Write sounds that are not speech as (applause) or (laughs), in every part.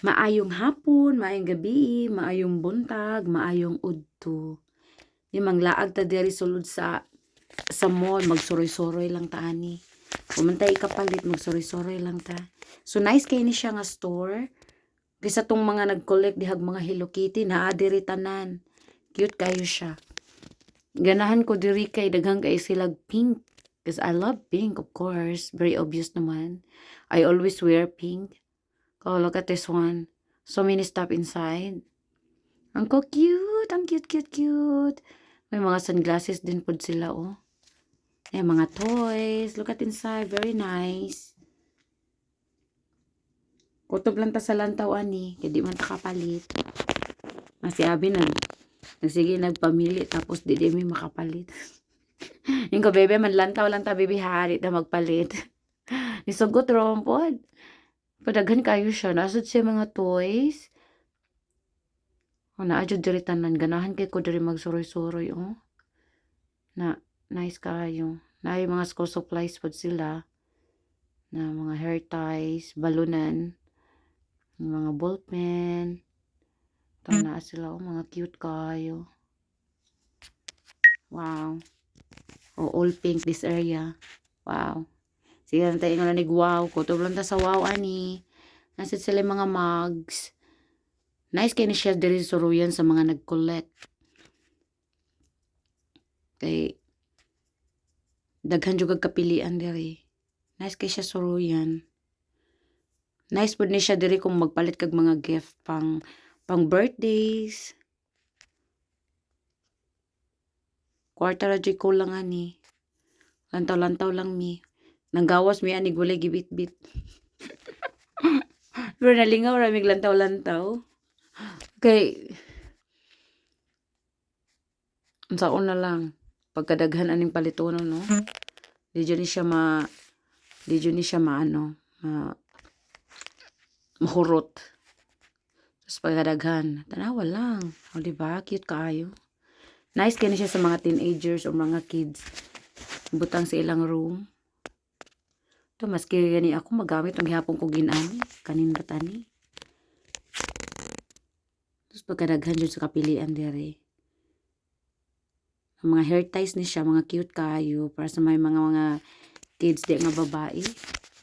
Maayong hapon, maayong gabi, maayong buntag, maayong udto. Di manglaag ta diri sulod sa sa mall magsuroy-suroy lang ta ani. Pumantay kapalit magsuroy-suroy lang ta. So nice kay ni siya nga store. Kaysa tong mga nag-collect dihag mga Hello Kitty naa diri tanan. Cute kayo siya. Ganahan ko diri kay daghang kay silag pink. Cause I love pink, of course. Very obvious naman. I always wear pink. Oh, look at this one. So many stuff inside. Ang ko cute, ang cute, cute, cute. May mga sunglasses din po sila, oh. May mga toys. Look at inside. Very nice. Kutob lang ta sa lantaw, ani. Kaya di man ta kapalit. Ah, si Abi nag, nagsige nagpamili tapos di di may makapalit. (laughs) Yung ko, bebe, man lantaw lang ta, bebe, hari na magpalit. (laughs) Nisugot ron. Padaghan kayo siya. Nasad siya mga toys. O, naadyo diri tanan. Ganahan kay ko diri magsuroy-suroy, oh. Na, nice kayo. Na yung mga school supplies po sila. Na mga hair ties, balunan, mga ballpen. Ito na sila, oh, mga cute kayo. Wow. Oh, all pink this area. Wow. Sige tayo nga nanig wow. Kutob lang ta sa wow ani. Nasit sila mga mugs. Nice kay ni diri sa suruyan sa mga nag-collect. Kay daghan jud kag kapilian diri. Nice kay siya suruyan. Nice pud ni siya diri kung magpalit kag mga gift pang pang birthdays. Kwarta ra ko lang ani. Lantaw-lantaw lang mi. Nanggawas mi ani gulay gibit-bit. Pero nalingaw ra mig lantaw-lantaw. Kay unsa na lang pagkadaghan aning palitono no. Di ni siya ma di ni siya maano ma mahurot. Tapos pagkadaghan, tanawa lang. O, diba? Cute kaayo. Nice kaya siya sa mga teenagers o mga kids. Butang sa ilang room. Ito, maski gani ako magamit ang gihapon ko ginani. Kaninda tani. Tapos pagkadaghan dyan sa kapilian dere. Ang mga hair ties ni siya, mga cute kayo. Para sa may mga mga kids di nga babae.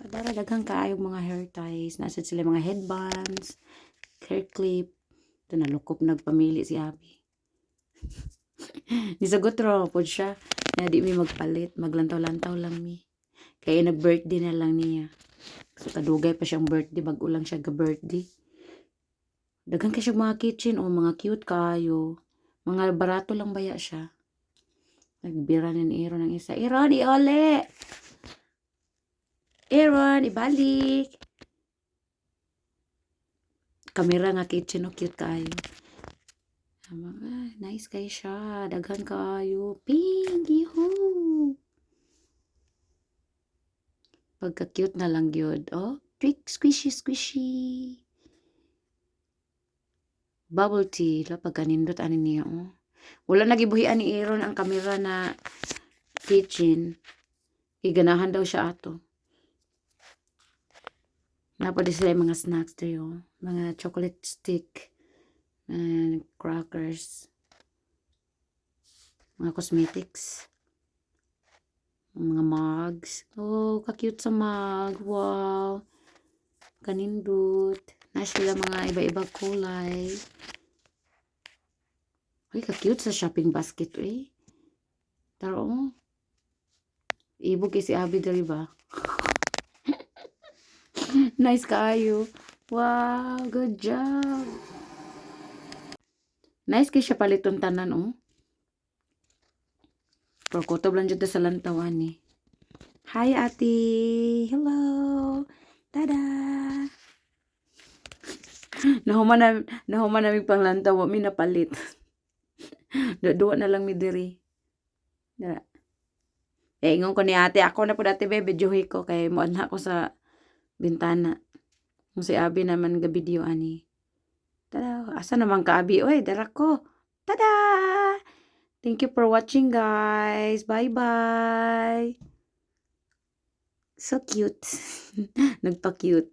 Padara daghang kaayo mga hair ties. Nasa sila mga headbands, hair clip. Ito nalukop nagpamili si Abby. (laughs) Nisagot ro po siya na di mi magpalit, maglantaw-lantaw lang mi. Kaya nag-birthday na lang niya. So kadugay pa siyang birthday, bago lang siya ga-birthday. Daghang kay siya mga kitchen o mga cute kayo. Mga barato lang baya siya. Nagbira na ni Aaron ng isa. Aaron, iole! Aaron, ibalik! Kamera nga kitchen o cute kayo. Mga, nice kayo siya. Daghan kayo. Pink, yuhuu! Pagka-cute na lang yun. Oh, trick, squishy, squishy. Bubble tea. La, pagkanindot, ano niya, oh. Wala nagibuhian ni Aaron ang kamera na kitchen. Iganahan daw siya ato. Napadi sila yung mga snacks tayo. Mga chocolate stick. And crackers. Mga cosmetics. Mga mugs. Oh, ka-cute sa mug. Wow. Kanindot. Na sila mga iba-iba kulay. Ay, ka-cute sa shopping basket, eh. Taro, oh. Ibog kay si Abby dali ba? (laughs) nice kaayo. Wow, good job. Nice kay siya paliton tanan, oh. Pero kutob lang dyan sa lantawan, eh. Hi, ate. Hello. Tada. (laughs) Nahuman na, nahuman na pang lantaw, mi napalit. (laughs) Duwa na lang mi diri. Dara. Eh, ingon ko ni ate, ako na po dati bebe, juhi ko, kay mo na ako sa bintana. Kung si Abi naman ga video ani. Tada, asa naman ka Abi? Oy, dara ko. Tada! Thank you for watching guys. Bye-bye. So cute. (laughs) Nagpa-cute.